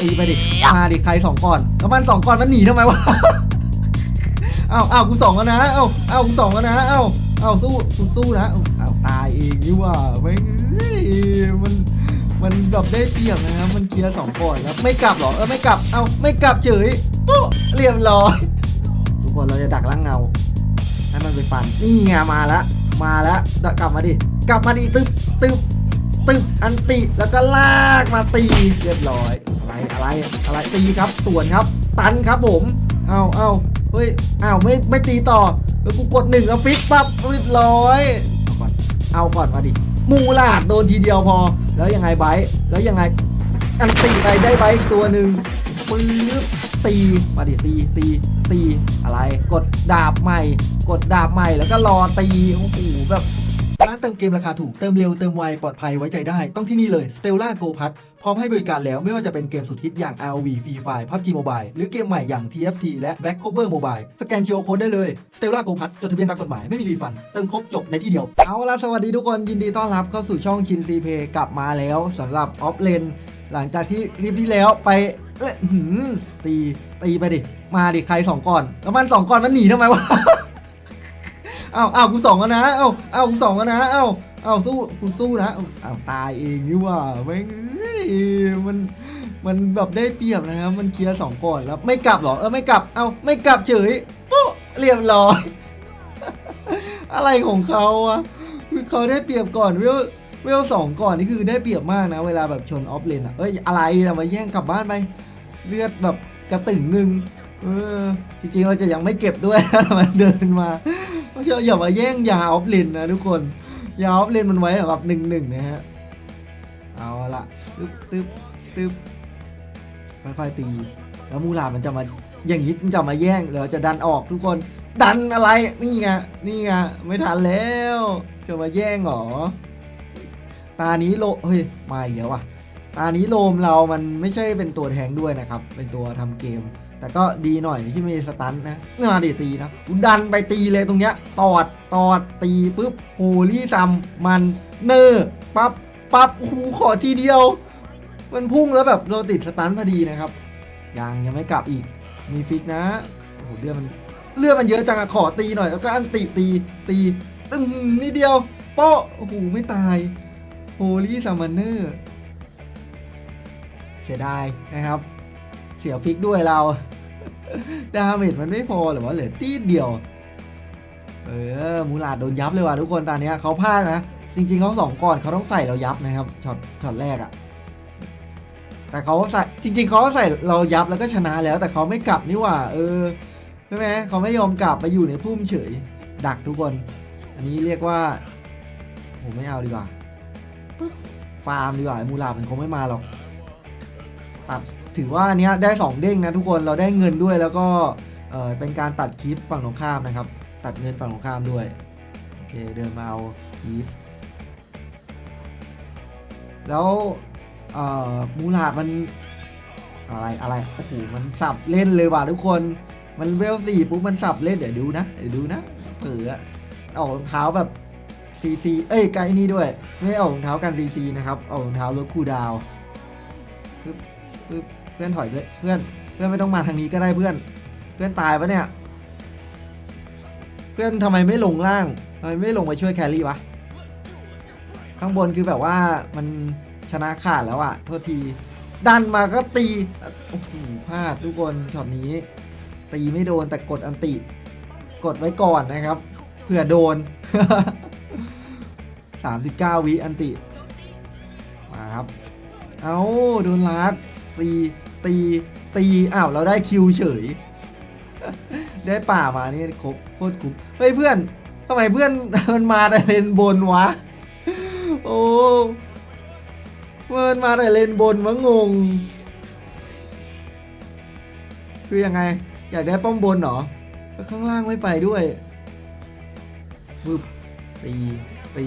ตีไปดิ มาดิ ใครสองก่อน แล้วมันสองก่อนมันหนีทำไมวะ เอ้าเอ้ากูสองแล้วนะ เอ้าเอ้ากูสองแล้วนะ เอ้าเอ้าสู้กูสู้นะ เอ้าตายเองนี่ว่าไม่มัน มันแบบได้เปรียบนะครับ มันเคลียร์สองก่อนครับไม่กลับหรอ เออไม่กลับ เอ้าไม่กลับเฉยปุ๊เรียบร้อย ทุกคนเราจะดักล่างเงา ให้มันไปฟัน นี่ไงมาแล้วมาแล้วกลับมาดิ กลับมาดิตึ๊บตึ๊บ ตึบอันติแล้วก็ลากมาตีเรียบร้อยอะไรอะไรอะไรตีครับสวนครับ ตันครับผมเอาเอาเฮ้ยเอาไม่ไม่ตีต่อแล้วกูกดหนึ่งเอาฟิกปั๊บเรียบร้อยเอาก่อนเอาก่อนมาดิมูลาดโดนทีเดียวพอ แล้วยังไงไบแล้วยังไงอันตีไปได้ไบตัวหนึ่งปื๊บตีมาดิตีตีตีอะไร กดดาบใหม่ กดดาบใหม่แล้วก็รอตีโอ้โหแบบ ร้านเติมเกมราคาถูก เติมเร็ว เติมไว ปลอดภัยไว้ใจได้ ต้องที่นี่เลย Stella Go p a s พร้อมให้บริการแล้วไม่ว่าจะเป็นเกมสุดฮิตอย่าง ROV Free Fire PUBG Mobile หรือเกมใหม่อย่าง TFT และ Back Cover Mobile สแกน QR Code ได้เลย Stella Go p a s จดทะเบียนตามกฎหมายไม่มีรีฟัน เติมครบจบในที่เดียว เอาล่ะสวัสดีทุกคนยินดีต้อนรับเข้าสู่ช่องชินซีเพกลับมาแล้วสำหรับออฟเลนหลังจากที่คลิปที่แล้วไปเอ้ยตีตีไปดิมาดิใครสองก่อนแล้วมันสองก่อนมันหนีทำไมวะ อ้าเอ้ากูสองแล้วนะเอ้าเอ้ากูสองแล้วนะเอ้าเอ้าสู้กูสู้นะเอ้าตายเองนี่ว่าไม่งมันมันแบบได้เปรียบนะครับ มันเคลียร์สองก่อนแล้วไม่กลับหรอเออไม่กลับเอ้าไม่กลับเฉยปุ๊เรียบร้อยอะไรของเขาอะคือเขาได้เปรียบก่อนเวลเวลสองก่อนนี่คือได้เปรียบมากนะ เวลาแบบชนออฟเลนอะเอ้ยอะไรอะมาแย่งกลับบ้านไปเลือดแบบกระตึงหนึ่งเออจริงๆเราจะยังไม่เก็บด้วยมันเดินมา เพราะอย่ามาแย่งยาออฟเลนนะทุกคน ยาออฟเลนมันไว้สำหรับหนึ่งหนึ่งนะฮะ เอาละตึ๊บตึ๊บตึ๊บค่อยๆตี แล้วมูลามันจะมาอย่างนี้จึงจะมาแย่งเดี๋ยวจะดันออกทุกคน ดันอะไร นี่ไง นี่ไง ไม่ทันแล้ว จะมาแย่งเหรอ ตานี้โล เฮ้ย มาอีกแล้วอะ ตานี้โลมเรามันไม่ใช่เป็นตัวแทงด้วยนะครับ เป็นตัวทำเกม แต่ก็ดีหน่อยที่มีสตันนะมาดิตีนะกูดันไปตีเลยตรงเนี้ย ตอด ตอด ตีปุ๊บโฮลี่ซัมมันเนอร์ปั๊บปั๊บโอ้โหขอทีเดียว มันพุ่งแล้วแบบเราติดสตันพอดีนะครับ ยังยังไม่กลับอีก มีฟิกนะโอ้โหเลือดมันเลือดมันเยอะจังอะขอตีหน่อย แล้วก็อันติตีตีตึ้งนิดเดียวโป๊ะโอ้โหไม่ตายโฮลี่ซัมมันเนอร์เสียดายนะครับ เสียฟิกด้วยเรา ดาเมจมันไม่พอหรือว่าเหลือตีดเดียว เออมูลาดโดนยับเลยว่ะทุกคนตอนนี้เขาพลาดนะ จริง ๆเขาสองก่อนเขาต้องใส่เรายับนะครับช็อตช็อตแรกอะแต่เขาใส่จริง ๆเขาใส่เรายับแล้วก็ชนะแล้ว แต่เขาไม่กลับนี่ว่า เออใช่ไหมเขาไม่ยอมกลับมาอยู่ในพุ่มเฉย ดักทุกคน อันนี้เรียกว่าผมไม่เอาดีกว่าฟาร์มดีกว่ามูลาดมันคงไม่มาหรอก ตัดถือว่าอันเนี้ยได้ 2 เด้งนะทุกคนเราได้เงินด้วยแล้วก็เออเป็นการตัดคลิปฝั่งตรงข้ามนะครับ ตัดเงินฝั่งตรงข้ามด้วยโอเคเดินมาเอาคลิปแล้วเอ่อมูลาดมันอะไรอะไรโอ้โหมันสับเล่นเลยว่ะทุกคนมันเวลสี่ปุ๊บมันสับเล่นเดี๋ยวดูนะเดี๋ยวดูนะเผือเอารองเท้าแบบซีซีเอ้ยไกด์นี่ด้วย ไม่เอารองเท้ากันซีซีนะครับเอารองเท้าลดคูดาว ปึ๊บเพื่อนถอยเลยเพื่อนเพื่อนไม่ต้องมาทางนี้ก็ได้เพื่อน เพื่อนตายปะเนี่ย เพื่อนทำไมไม่ลงล่างทำไมไม่ลงไปช่วยแครี่วะข้างบนคือแบบว่ามันชนะขาดแล้วอะโทษที ดันมาก็ตีโอ้โหพลาดทุกคนช็อตนี้ ตีไม่โดนแต่กดอันติ กดไว้ก่อนนะครับเผื่อโดน 39 วิอันติ มาครับ เอาโดนลัด ตีตีตีอ้าวเราได้คิวเฉย ได้ป่ามานี่ครบโคตรคุ้มเฮ้ยเพื่อนทำไมเพื่อนมันมาแต่เลนบนวะ โอ้มันมาแต่เลนบนวะงง คือยังไง อยากได้ป้อมบนเหรอข้างล่างไม่ไปด้วยปึ๊บตีตี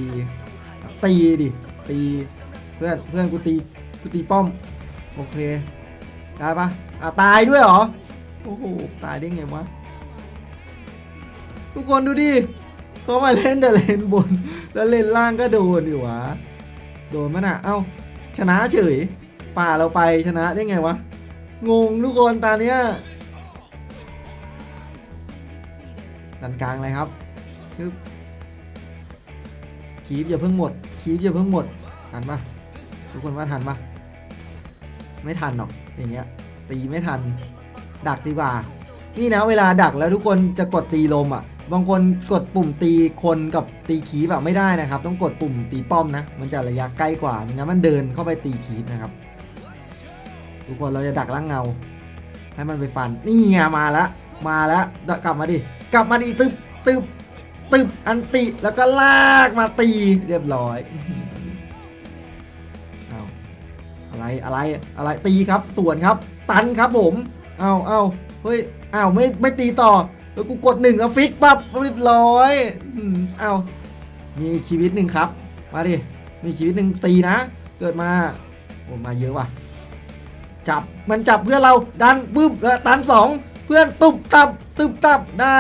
ตีดิตีเพื่อนเพื่อนกูตีกูตีป้อม โอเค ได้ปะอะตายด้วยเหรอ โอ้โห ตายได้ไงวะ ทุกคนดูดิเขามาเล่นแต่เลนบน แล้วเลนล่างก็โดนอยู่วะ โดนมันอะ เอ้า ชนะเฉย ป่าเราไปชนะได้ไงวะ งงทุกคนตาเนี้ยดันกลางเลยครับคือคีบอย่าเพิ่งหมด คีบอย่าเพิ่งหมด ทันปะทุกคนว่าทันปะ ไม่ทันหรอกอย่างเงี้ยตีไม่ทัน ดักดีกว่า นี่นะเวลาดักแล้วทุกคนจะกดตีลมอะ บางคนกดปุ่มตีคนกับตีขีแบบไม่ได้นะครับ ต้องกดปุ่มตีป้อมนะ มันจะระยะใกล้กว่าไม่งั้นมันเดินเข้าไปตีขีนะครับ ทุกคนเราจะดักล่างเงา ให้มันไปฟัน นี่ไงมาแล้วมาแล้วกลับมาดิ กลับมาดิตึบตึบตึบอันติแล้วก็ลากมาตีเรียบร้อย อะไรอะไรอะไรตีครับสวนครับ ตันครับผมเอาเอาเฮ้ยเอ้าไม่ไม่ตีต่อแล้วกูกดหนึ่งแล้วฟิกปั๊บเรียบร้อยเอามีชีวิตหนึ่งครับ มาดิมีชีวิตหนึ่งตีนะ เกิดมาโอ้มาเยอะว่ะ จับมันจับเพื่อนเราดันปึ๊บแล้วดันสองเพื่อนตุบตับตุบตับได้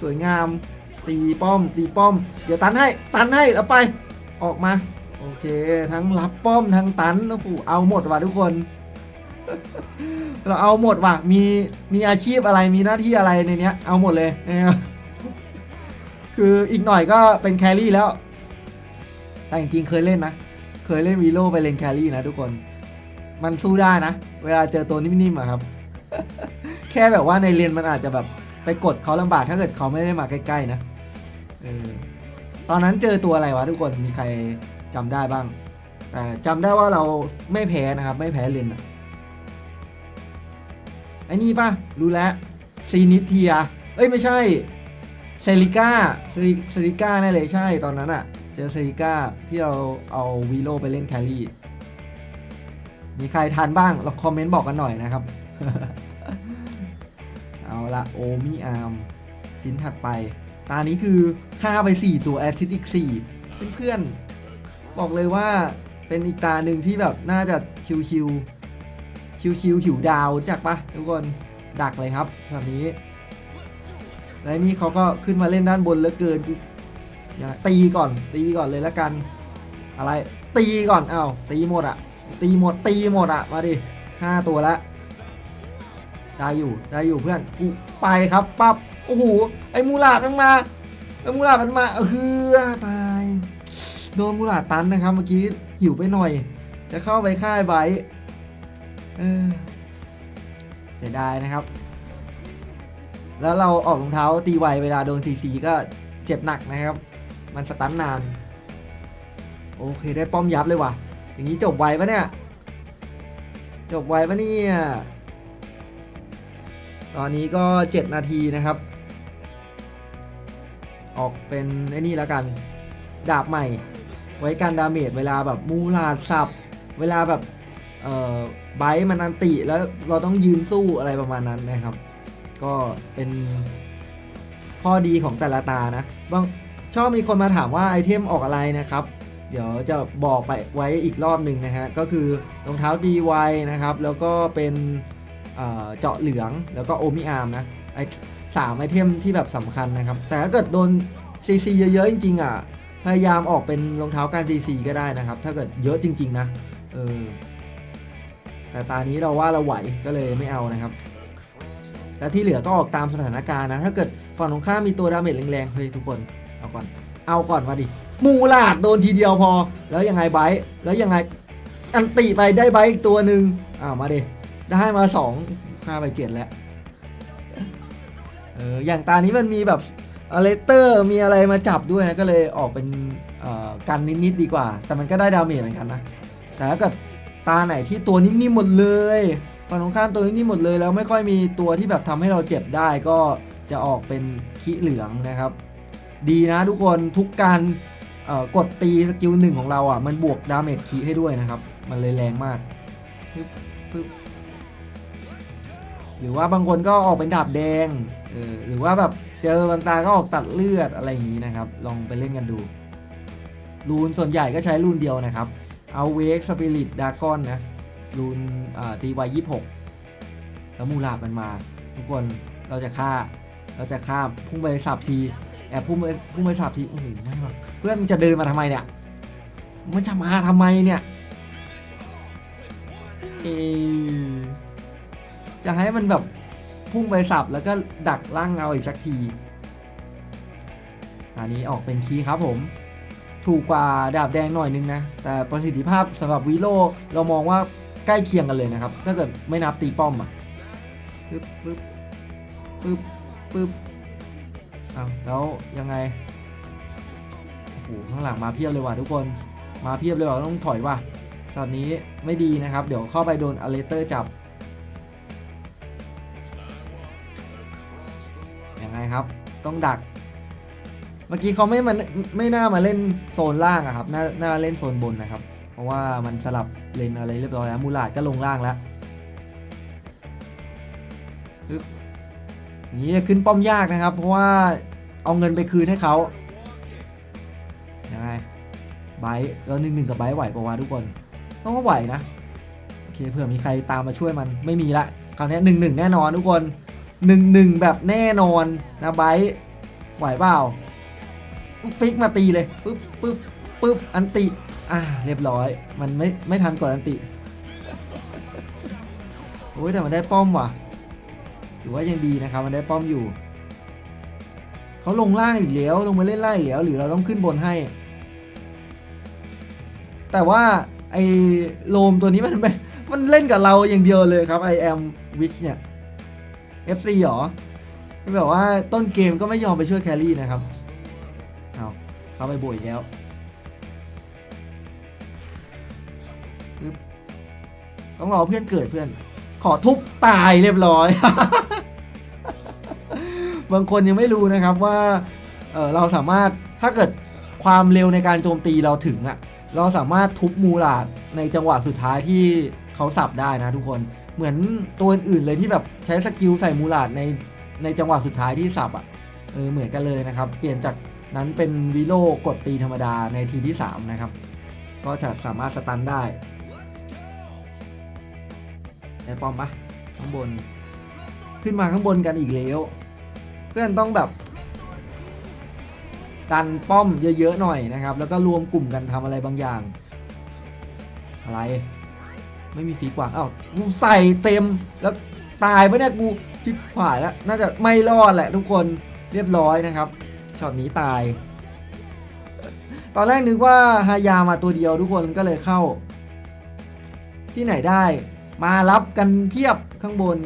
สวยงามตีป้อมตีป้อม เดี๋ยวตันให้ตันให้แล้วไป ออกมา โอเค ทั้งรับป้อมทั้งตันโอ้โหเอาหมดว่ะทุกคน เราเอาหมดว่ะมีมีอาชีพอะไรมีหน้าที่อะไรในเนี้ย เอาหมดเลยนะครับคืออีกหน่อยก็เป็นแครี่แล้ว แต่จริงๆเคยเล่นนะ เคยเล่นวีโร่ไปเล่นแครี่นะทุกคน มันสู้ได้นะ เวลาเจอตัวนิ่มๆอะครับ แค่แบบว่าในเลนมันอาจจะแบบไปกดเขาลำบากถ้าเกิดเขาไม่ได้มาใกล้ๆนะออตอนนั้นเจอตัวอะไรวะทุกคนมีใคร จำได้บ้าง แต่จำได้ว่าเราไม่แพ้นะครับ ไม่แพ้เลนอะไอ้นี่ปะรู้แล้วซีนิเทีย เอ้ยไม่ใช่เซริก้าเซริก้าแน่เลยใช่ตอนนั้นอะเจอเซริก้าที่เราเอาวีโร่ไปเล่นแครี่ มีใครทันบ้างเราคอมเมนต์บอกกันหน่อยนะครับ เอาละโอมิอาร์มชิ้นถัดไป ตานี้คือฆ่าไป 4 ตัวแอซิดอีก4เพื่อนๆ บอกเลยว่าเป็นอีกตาหนึ่งที่แบบน่าจะชิวชิวชิวชิวๆหิวดาวจักปะทุกคนดักเลยครับแบบนี้ และนี่เขาก็ขึ้นมาเล่นด้านบนเหลือเกินอย่าตีก่อนตีก่อนเลยละกัน อะไรตีก่อนเอ้าตีหมดอะตีหมดตีหมดอะมาดิห้าตัวละได้อยู่ได้อยู่เพื่อนกูไปครับปั๊บโอ้โหไอ้มูลาดมันมาไอ้มูลาดมันมาเออตา โดนมูลาตันนะครับ เมื่อกี้หิวไปหน่อย จะเข้าไปค่ายไบเออเสียดายนะครับ แล้วเราออกรองเท้าตีไวเวลาโดนทีซีก็เจ็บหนักนะครับ มันสตันนาน โอเคได้ป้อมยับเลยว่ะ อย่างนี้จบไวปะเนี่ย จบไวปะเนี่ย ตอนนี้ก็ 7 นาทีนะครับ ออกเป็นไอ้นี่แล้วกัน ดาบใหม่ ไว้กันดาเมจเวลาแบบมูลาดสับ เวลาแบบเอ่อไบรท์มันอันติแล้วเราต้องยืนสู้อะไรประมาณนั้นนะครับ ก็เป็นข้อดีของแต่ละตานะบางชอบมีคนมาถามว่าไอเทมออกอะไรนะครับ เดี๋ยวจะบอกไปไว้อีกรอบหนึ่งนะฮะก็คือรองเท้าดีไวนะครับ แล้วก็เป็นเอ่อเจาะเหลืองแล้วก็โอมิอาร์มนะไอสามไอเทมที่แบบสำคัญนะครับ แต่ถ้าเกิดโดนซีซีเยอะๆจริงๆอะ พยายามออกเป็นรองเท้าการซีซีก็ได้นะครับ ถ้าเกิดเยอะจริง ๆ นะเออแต่ตานี้เราว่าเราไหวก็เลยไม่เอานะครับแต่ที่เหลือก็ออกตามสถานการณ์นะ ถ้าเกิดฝั่งตรงข้ามมีตัวดาเมจแรงๆเฮ้ยทุกคนเอาก่อน เอาก่อนมาดิมูลาดโดนทีเดียวพอ แล้วยังไงไบร์แล้วยังไงอันติไปได้ไบร์อีกตัวหนึ่งอ้าวมาดิได้มาสองฆ่าไปเจ็ดแล้วเอออย่างตานี้มันมีแบบ อเลเตอร์มีอะไรมาจับด้วยนะ ก็เลยออกเป็นกันนิดๆดีกว่า แต่มันก็ได้ดาเมจเหมือนกันนะ แต่ถ้าเกิดตาไหนที่ตัวนิ่มๆหมดเลยฝั่งตรงข้ามตัวนิ่มๆหมดเลย แล้วไม่ค่อยมีตัวที่แบบทำให้เราเจ็บได้ก็จะออกเป็นขี้เหลืองนะครับ ดีนะทุกคนทุกการกดตีสกิลหนึ่งของเราอะมันบวกดาเมจคีให้ด้วยนะครับ มันเลยแรงมากหรือว่าบางคนก็ออกเป็นดาบแดงหรือว่าแบบ เจอบางตาก็ออกตัดเลือดอะไรอย่างนี้นะครับ ลองไปเล่นกันดู รูนส่วนใหญ่ก็ใช้รูนเดียวนะครับ เอาเวกสปิริตดากอนนะ รูนอ่าตีไวยี่หกแล้วมูลาบมันมา ทุกคนเราจะฆ่า เราจะข้าพุ่งไปสับทีแอบพุ่งไปพุ่งไปสับทีโอ้โหไม่หรอกเพื่อนมันจะเดินมาทำไมเนี่ย มันจะมาทำไมเนี่ยจะให้มันแบบ พุ่งไปสับแล้วก็ดักล่างเงาอีกสักที อันนี้ออกเป็นคีย์ครับผม ถูกกว่าดาบแดงหน่อยนึงนะ แต่ประสิทธิภาพสำหรับวีโลเรามองว่าใกล้เคียงกันเลยนะครับ ถ้าเกิดไม่นับตีป้อมอะปึ๊บปึ๊บปึ๊บปึ๊บอ้าวแล้วยังไงโอ้โหข้างหลังมาเพียบเลยว่ะทุกคนมาเพียบเลยว่ะต้องถอยว่ะตอนนี้ไม่ดีนะครับ เดี๋ยวเข้าไปโดนอเลเตอร์จับ ต้องดัก เมื่อกี้เขาไม่มันไม่น่ามาเล่นโซนล่างอะครับน่าน่าเล่นโซนบนนะครับ เพราะว่ามันสลับเลนอะไรเรียบร้อยแล้วมูลาดก็ลงล่างแล้วอย่างนี้ขึ้นป้อมยากนะครับ เพราะว่าเอาเงินไปคืนให้เขายังไงไบร์ทแล้วหนึ่งหนึ่งกับไบร์ไหวปะวะทุกคนต้องว่าไหวนะ โอเคเผื่อมีใครตามมาช่วยมันไม่มีละคราวนี้หนึ่งหนึ่งแน่นอนทุกคน หนึ่งหนึ่งแบบแน่นอนนะไบร์ไหวเปล่าฟิกมาตีเลยปึ๊บปึ๊บปึ๊บอันติ อ่า เรียบร้อย มันไม่ไม่ทันกดอันติโอ้ยแต่มันได้ป้อมว่ะถือว่ายังดีนะครับ มันได้ป้อมอยู่เขาลงล่างอีกแล้วลงมาเล่นล่างอีกแล้วหรือเราต้องขึ้นบนให้ แต่ว่าไอโลมตัวนี้มันมันเล่นกับเราอย่างเดียวเลยครับ I am wish เนี่ย FC หรอแบบว่าต้นเกมก็ไม่ยอมไปช่วยแครี่นะครับ เอาเข้าไปโบยอีกแล้วต้องรอเพื่อนเกิดเพื่อน ขอทุบตายเรียบร้อย บางคนยังไม่รู้นะครับว่าเเราสามารถถ้าเกิดความเร็วในการโจมตีเราถึงอะเราสามารถทุบมูลาดในจังหวะสุดท้ายที่เขาสับได้นะทุกคน เหมือนตัวอื่นๆเลยที่แบบใช้สกิลใส่มูลาดในในจังหวะสุดท้ายที่สับอะเออเหมือนกันเลยนะครับ เปลี่ยนจากนั้นเป็นวิโลกดตีธรรมดาในทีที่ 3 นะครับ ก็จะสามารถสตันได้ได้ป้อมปะข้างบน ขึ้นมาข้างบนกันอีกแล้ว เพื่อนต้องแบบกันป้อมเยอะๆหน่อยนะครับ แล้วก็รวมกลุ่มกันทำอะไรบางอย่าง อะไร ไม่มีฝีกวางอ้าวกูใส่เต็มแล้วตายปะเนี่ยกูทิพผายแล้ว น่าจะไม่รอดแหละทุกคนเรียบร้อยนะครับช็อตนี้ตาย ตอนแรกนึกว่าฮายามาตัวเดียวทุกคนก็เลยเข้า ที่ไหนได้ มารับกันเพียบข้างบน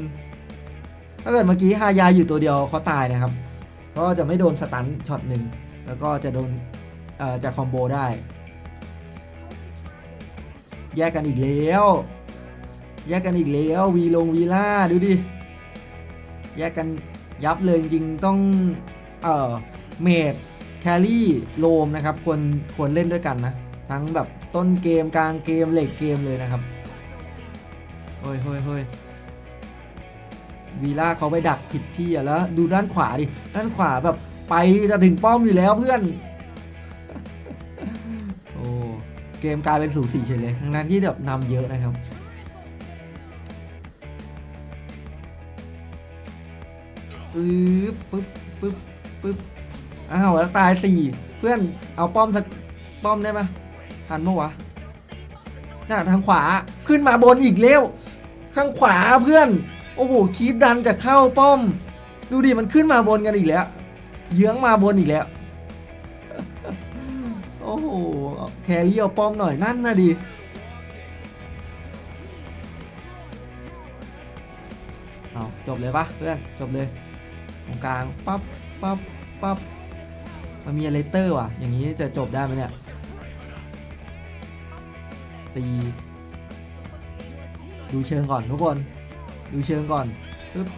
ถ้าเกิดเมื่อกี้ฮายาอยู่ตัวเดียวเขาตายนะครับ ก็จะไม่โดนสตันช็อตหนึ่งแล้วก็จะโดนเอ่อจะคอมโบได้ แยกกันอีกแล้ว แยกกันอีกแล้ววีลงวีล่าดูดิ แยกกันยับเลยจริงต้อง เอ่อ เมดแครี่โลมนะครับควรควรเล่นด้วยกันนะ ทั้งแบบต้นเกมกลางเกมเหล็กเกมเลยนะครับเฮ้ยเฮ้ยเฮ้ยวีล่าเขาไปดักผิดที่อะแล้วดูด้านขวาดิ ด้านขวาแบบไปจะถึงป้อมอยู่แล้วเพื่อน โอ้ เกมกลายเป็นสูสีเฉยเลย ทั้งนั้นที่แบบนำเยอะนะครับ ปึ๊บปึ๊บปึ๊บปึ๊บอ้าวแล้วตายสี่เพื่อนเอาป้อมสักป้อมได้ปะทันปะวะน่ะทางขวาขึ้นมาบนอีกเร็วข้างขวาเพื่อน โอ้โหคีบดันจะเข้าป้อม ดูดิมันขึ้นมาบนกันอีกแล้วเยื้องมาบนอีกแล้ว โอ้โหแครี่เอาป้อมหน่อยนั่นนะดิเอาจบเลยปะเพื่อนจบเลย ตรงกลางปั๊บปั๊บปั๊บมันมีอะไรเตอร์ว่ะ อย่างนี้จะจบได้ไหมเนี่ย ตี ดูเชิงก่อนทุกคน ดูเชิงก่อนปึ๊บ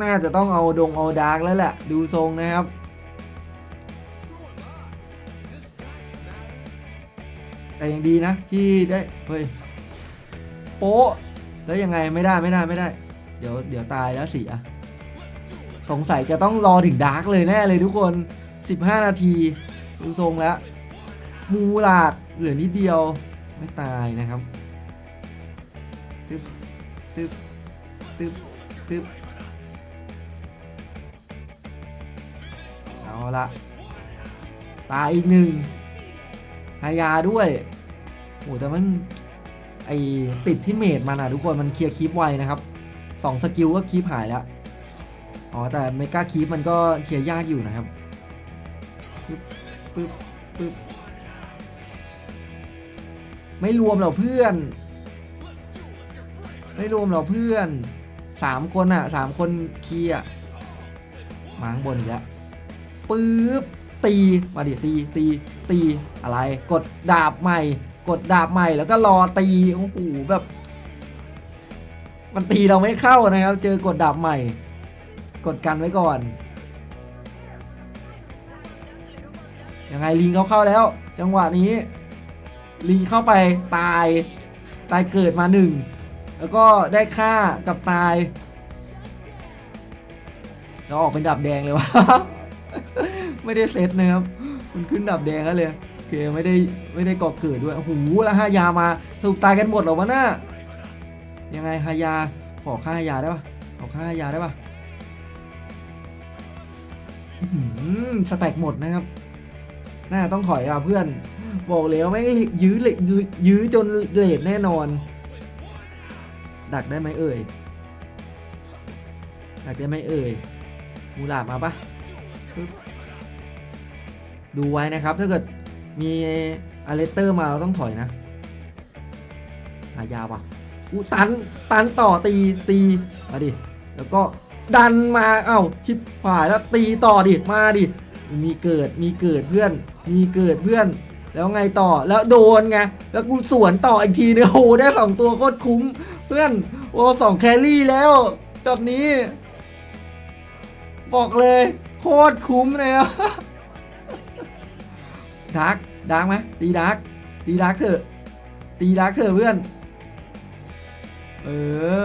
น่าจะต้องเอาดงเอาดาร์กแล้วแหละ ดูทรงนะครับ แต่ยังดีนะ ที่ได้ เฮ้ย โป๊ะ แล้วยังไงไม่ได้ไม่ได้ไม่ได้ เดี๋ยวเดี๋ยวตายแล้วเสีย สงสัยจะต้องรอถึงดาร์กเลยแน่เลยทุกคน 15 นาทีดูทรงแล้ว มูลาดเหลือนิดเดียวไม่ตายนะครับตึ๊บตึ๊บตึ๊บตึ๊บเอาละตายอีกหนึ่งฮายาด้วยโอ้แต่มันไอติดที่เมดมันอะทุกคนมันเคลียร์คีปไวนะครับ สองสกิลก็คีปหายแล้ว อ๋อ แต่เมกาคีปมันก็เคลียร์ยากอยู่นะครับ ปึ๊บปึ๊บปึ๊บไม่รวมหรอกเพื่อน ไม่รวมหรอกเพื่อนสามคนอะสามคนเคลียร์มาข้างบนอีกแล้วปึ๊บตีมาดิตีตีตีอะไร กดดาบใหม่ กดดาบใหม่แล้วก็รอตีโอ้โหแบบ มันตีเราไม่เข้านะครับ เจอกดดาบใหม่ กดกันไว้ก่อน ยังไงลิงเขาเข้าแล้ว จังหวะนี้ ลิงเข้าไปตาย ตายเกิดมาหนึ่ง แล้วก็ได้ค่ากับตายแล้วออกเป็นดับแดงเลยวะ ไม่ได้เซตนะครับ มันขึ้นดับแดงแล้วเลยโอเคไม่ได้ไม่ได้ก่อเกิดด้วยโอ้โหแล้วฮายามาถูกตายกันหมดหรอวะน่า ยังไงฮายาขอค่าฮายาได้ปะขอค่าฮายาได้ปะสแต็กหมดนะครับ น่าต้องถอยอะเพื่อน บอกแล้วไม่ยื้อเลยยื้อจนเลทแน่นอน ดักได้ไหมเอ่ย ดักได้ไหมเอ่ย มูลามาปะดูไว้นะครับ ถ้าเกิดมีอาเลเตอร์มาเราต้องถอยนะหายาวปะ กูตันตันต่อตีตีมาดิแล้วก็ดันมาเอ้าชิบฝ่ายแล้วตีต่อดิมาดิมีเกิดมีเกิดเพื่อน มีเกิดเพื่อน แล้วไงต่อแล้วโดนไงแล้วกูสวนต่ออีกทีนึงโอ้โหได้สองตัวโคตรคุ้มเพื่อนโอ้สองแครี่แล้วจอบนี้ บอกเลย โคตรคุ้มเลยดาร์กดาร์กไหมตีดาร์กตีดาร์กเถอะตีดาร์กเถอะเพื่อน เอ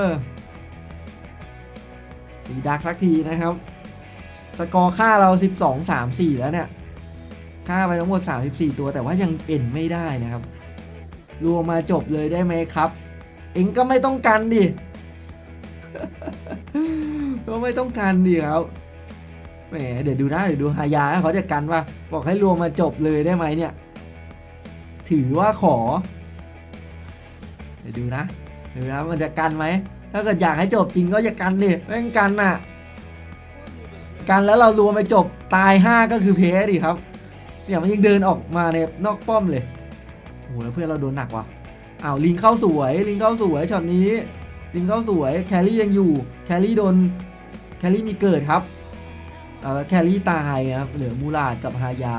อตีดาร์กสักทีนะครับ สกอร์ค่าเรา 12 3 4 แล้วเนี่ย ค่าไปทั้งหมด 34 ตัวแต่ว่ายังเอ็นไม่ได้นะครับ รวมมาจบเลยได้ไหมครับ เองก็ไม่ต้องกันดิ ก็ไม่ต้องกันดิครับแหมเดี๋ยวดูนะเดี๋ยวดูฮายาเขาจะกันว่า บอกให้รวมมาจบเลยได้ไหมเนี่ย ถือว่าขอ เดี๋ยวดูนะ เดี๋ยวนะมันจะกันไหม ถ้าเกิดอยากให้จบจริงก็อย่ากันดิไม่งั้นกันน่ะ กันแล้วเรารวมไปจบตาย 5 ก็คือเพสดิครับ เนี่ยมันยังเดินออกมาในนอกป้อมเลยโอ้โหแล้วเพื่อนเราโดนหนักว่ะอ้าวลิงเข้าสวย ลิงเข้าสวยช็อตนี้ ลิงเข้าสวยแครี่ยังอยู่ แครี่โดน แครี่มีเกิดครับเอ่อแครี่ตายครับเหลือมูลาดกับฮายา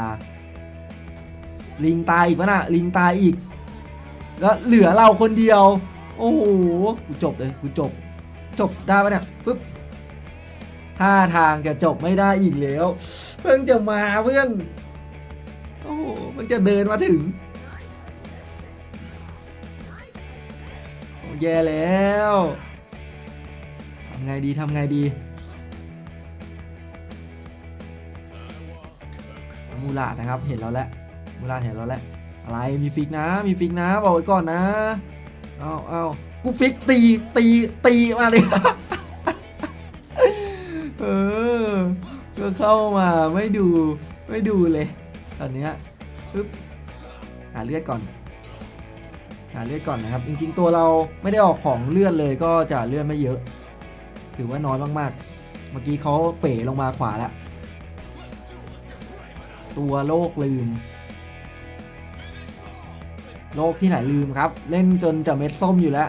ลิงตายอีกปะนะลิงตายอีก แล้วเหลือเราคนเดียว โอ้โห กูจบเลย กูจบ จบได้ปะเนี่ยปึ๊บท่าทางจะจบไม่ได้อีกแล้ว เพิ่งจะมาเพื่อน โอ้โหเพิ่งจะเดินมาถึง แย่แล้วทำไงดีทำไงดีมูลาดนะครับ เห็นเราแล้วมูลาดเห็นเราแล้วอะไรมีฟิกนะ มีฟิกนะ บอกไว้ก่อนนะ เอาเอากูฟิกตีตีตีมาเลยเออก็เข้ามาไม่ดูไม่ดูเลย ตอนเนี้ยปึ๊บหาเลือดก่อนหาเลือดก่อนนะครับ จริง ๆ ตัวเราไม่ได้ออกของเลือดเลยก็จะเลือดไม่เยอะ ถือว่าน้อยมากๆ เมื่อกี้เขาเป๋ลงมาขวาแล้วตัวโลกลืม โลกที่ไหนลืมครับ เล่นจนจะเม็ดส้มอยู่แล้ว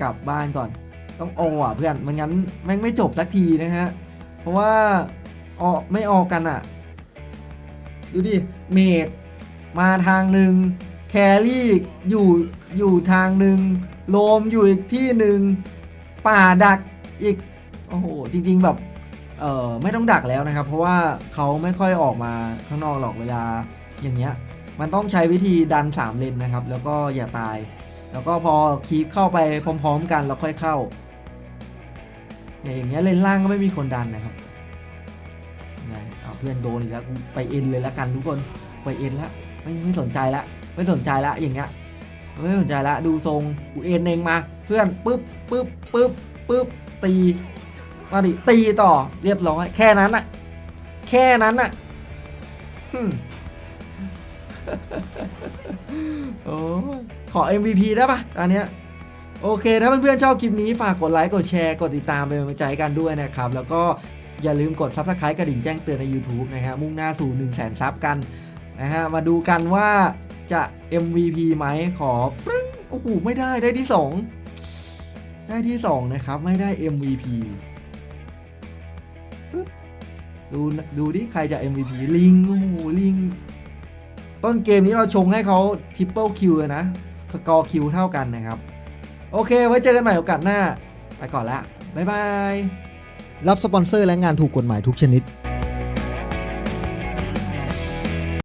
กลับบ้านก่อน ต้องออะเพื่อนมันงั้นแม่งไม่จบสักทีนะฮะ เพราะว่าออไม่ออกกันอะ ดูดิ เมดมาทางหนึ่งแครี่อยู่อยู่ทางหนึ่งโลมอยู่อีกที่หนึ่งป่าดักอีก โอ้โห จริง ๆ แบบ เออไม่ต้องดักแล้วนะครับ เพราะว่าเขาไม่ค่อยออกมาข้างนอกหรอกเวลาอย่างเงี้ย มันต้องใช้วิธีดัน 3 เลนนะครับ แล้วก็อย่าตาย แล้วก็พอคีปเข้าไปพร้อม ๆ กันแล้วค่อยเข้าอย่างเงี้ยเลนล่างก็ไม่มีคนดันนะครับไงเอาเพื่อนโดนอีกแล้วไปเอ็นเลยละกันทุกคนไปเอ็นละไม่ไม่สนใจละไม่สนใจละอย่างเงี้ยไม่สนใจละดูทรงกูเอ็นเองมา เพื่อนปึ๊บปึ๊บปึ๊บปึ๊บตี มาดิตีต่อเรียบร้อย แค่นั้นอะแค่นั้นอะโอ้ขอ MVP ได้ปะตอนเนี้ยโอเค ถ้าเพื่อนๆชอบคลิปนี้ ฝากกดไลค์ กดแชร์ กดติดตามเป็นกำลังใจให้กันด้วยนะครับ แล้วก็อย่าลืมกด Subscribe กระดิ่งแจ้งเตือนใน YouTube นะฮะมุ่งหน้าสู่ 1 0 0 0 0แสนซับกันนะฮะมาดูกันว่าจะ MVP ไหมขอปึ้งโอ้โหไม่ได้ได้ที่ 2 ได้ที่ 2 นะครับ ไม่ได้ MVP ปึ๊บดูดูดิใครจะ MVP ลิงโอ้โหลิง ต้นเกมนี้เราชงให้เขาทริปเปิลคิวเลยนะ สกอร์คิวเท่ากันนะครับ โอเค ไว้เจอกันใหม่โอกาสหน้า ไปก่อนละ บ๊ายบาย รับสปอนเซอร์และงานถูกกฎหมายทุกชนิด